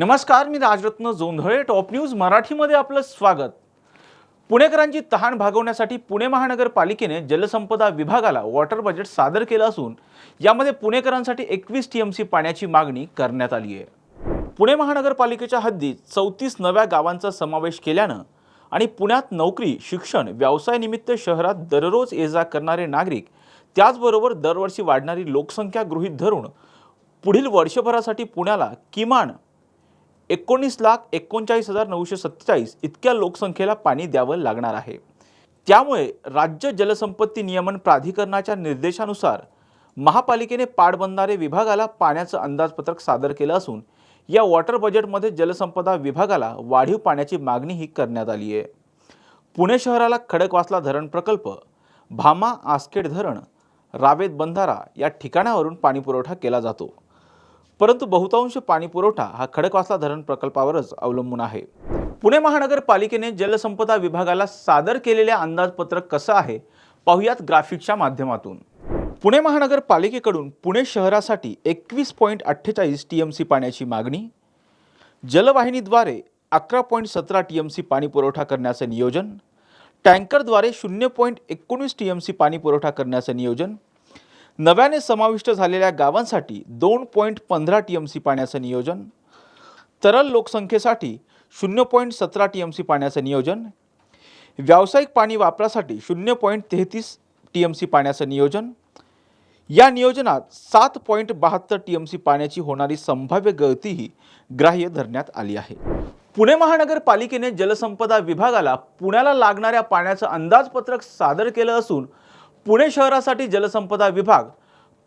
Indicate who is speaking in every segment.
Speaker 1: नमस्कार मी Rajratna Jondhale top news मराठीमध्ये आपलं स्वागत. पुणेकरांची तहान भागवण्यासाठी पुणे महानगरपालिकेने जलसंपदा विभागाला वॉटर बजेट सादर केलं असून यामध्ये पुणेकरांसाठी एकवीस टी एम सी पाण्याची मागणी करण्यात आली आहे. पुणे महानगरपालिकेच्या हद्दीत चौतीस नव्या गावांचा समावेश केल्यानं आणि पुण्यात नोकरी शिक्षण व्यवसायानिमित्त शहरात दररोज ये जा करणारे नागरिक त्याचबरोबर दरवर्षी वाढणारी लोकसंख्या गृहीत धरून पुढील वर्षभरासाठी पुण्याला किमान एकोणीस लाख एकोणचाळीस हजार नऊशे सत्तेचाळीस इतक्या लोकसंख्येला पाणी द्यावं लागणार आहे. त्यामुळे राज्य जलसंपत्ती नियमन प्राधिकरणाच्या निर्देशानुसार महापालिकेने पाटबंधारे विभागाला पाण्याचं अंदाजपत्रक सादर केलं असून या वॉटर बजेटमध्ये जलसंपदा विभागाला वाढीव पाण्याची मागणीही करण्यात आली आहे. पुणे शहराला खडकवासला धरण प्रकल्प भामा आसखेड धरण रावेत बंधारा या ठिकाणावरून पाणीपुरवठा केला जातो. परंतु बहुतांश पाणीपुरवठा हा खडकवासला धरण प्रकल्पावरच अवलंबून आहे. पुणे महानगरपालिकेने जलसंपदा विभागाला सादर केलेले अंदाजपत्रक कसं आहे पाहुयात ग्राफिकच्या माध्यमातून. पुणे महानगरपालिकेकडून पुणे शहरासाठी एकवीस पॉईंट अठ्ठेचाळीस टी एम सी पाण्याची मागणी जलवाहिनीद्वारे अकरा पॉईंट सतरा टी एम सी पाणी पुरवठा करण्याचं नियोजन टँकरद्वारे शून्य पॉईंट एकोणीस टी एम सी पाणी पुरवठा करण्याचं नियोजन नव्याने समाविष्ट झालेल्या गावांसाठी दोन पॉईंट पंधरा टी एम सी पाण्याचं नियोजन तरल लोकसंख्येसाठी शून्य पॉईंट सतरा टी एम सी पाण्याचं नियोजन व्यावसायिक पाणी वापरासाठी शून्य पॉईंट तेहतीस टी एम सी पाण्याचं नियोजन. या नियोजनात सात पॉईंट बहात्तर टी एम सी पाण्याची होणारी संभाव्य गळतीही ग्राह्य धरण्यात आली आहे. पुणे महानगरपालिकेने जलसंपदा विभागाला पुण्याला लागणाऱ्या पाण्याचं अंदाजपत्रक सादर केलं असून पुणे शहरासाठी जलसंपदा विभाग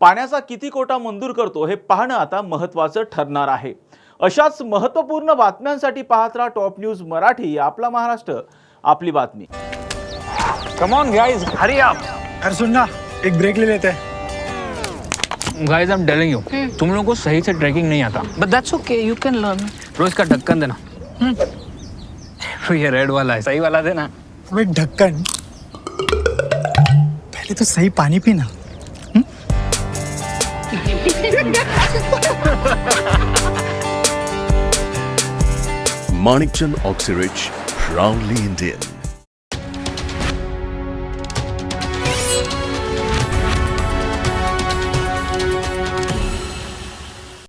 Speaker 1: पाण्याचा किती कोटा मंजूर करतो हे पाहणं आता महत्त्वाचं ठरणार आहे. अशाच महत्त्वपूर्ण बातम्यांसाठी पाहत राहा टॉप न्यूज मराठी आपला महाराष्ट्र आपली बातमी.
Speaker 2: Come on guys hurry up
Speaker 3: यार सुन ना एक ब्रेक ले लेते. हैं
Speaker 2: guys I am telling you तुम लोगों को सही से ट्रैकिंग नहीं आता.
Speaker 4: But that's okay, you can learn.
Speaker 2: रोज का ढक्कन देना. ये रेड वाला है सही वाला देना.
Speaker 3: अबे ढक्कन पहले तो सही पानी पीना
Speaker 5: Manikchand Oxyrich, proudly Indian.